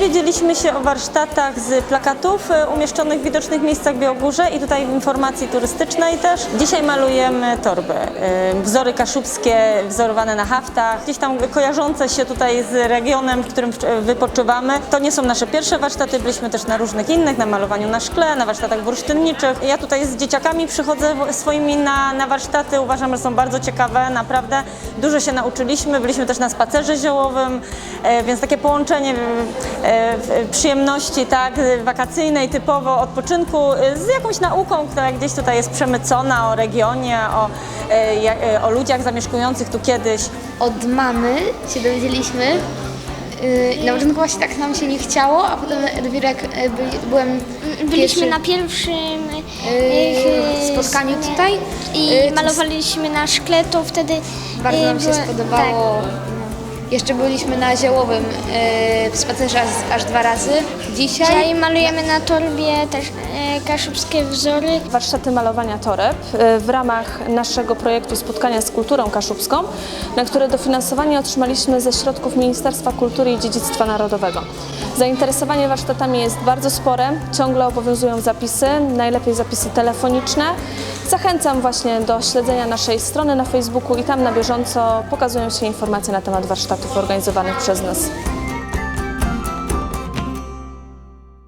Dowiedzieliśmy się o warsztatach z plakatów e, umieszczonych w widocznych miejscach Białogórze i tutaj w informacji turystycznej też. Dzisiaj malujemy torby. e, Wzory kaszubskie wzorowane na haftach, gdzieś tam kojarzące się tutaj z regionem, w którym w- wypoczywamy. To nie są nasze pierwsze warsztaty, byliśmy też na różnych innych, na malowaniu na szkle, na warsztatach bursztynniczych. Ja tutaj z dzieciakami przychodzę swoimi na, na warsztaty, uważam, że są bardzo ciekawe, naprawdę. Dużo się nauczyliśmy, byliśmy też na spacerze ziołowym, e, więc takie połączenie e, przyjemności tak, wakacyjnej, typowo odpoczynku e, z jakąś nauką, która gdzieś tutaj jest przemycona o regionie, o, e, e, o ludziach zamieszkujących tu kiedyś. Od mamy się dowiedzieliśmy. Yy, Na początku właśnie tak nam się nie chciało, a potem Elwirek y, byli, byłem Byliśmy pierwszy, na pierwszym Yy, yy, spotkaniu tutaj. i Yy, malowaliśmy na szkle, to wtedy Bardzo nam się spodobało. No. Jeszcze byliśmy na ziołowym yy, w spacerze aż, aż dwa razy. Dzisiaj, Dzisiaj malujemy na torbie też yy, kaszubskie wzory. warsztaty malowania toreb e, w ramach naszego projektu Spotkania z Kulturą Kaszubską, na które dofinansowanie otrzymaliśmy ze środków Ministerstwa Kultury i Dziedzictwa Narodowego. Zainteresowanie warsztatami jest bardzo spore, ciągle obowiązują zapisy, najlepiej zapisy telefoniczne. Zachęcam właśnie do śledzenia naszej strony na Facebooku i tam na bieżąco pokazują się informacje na temat warsztatów organizowanych przez nas.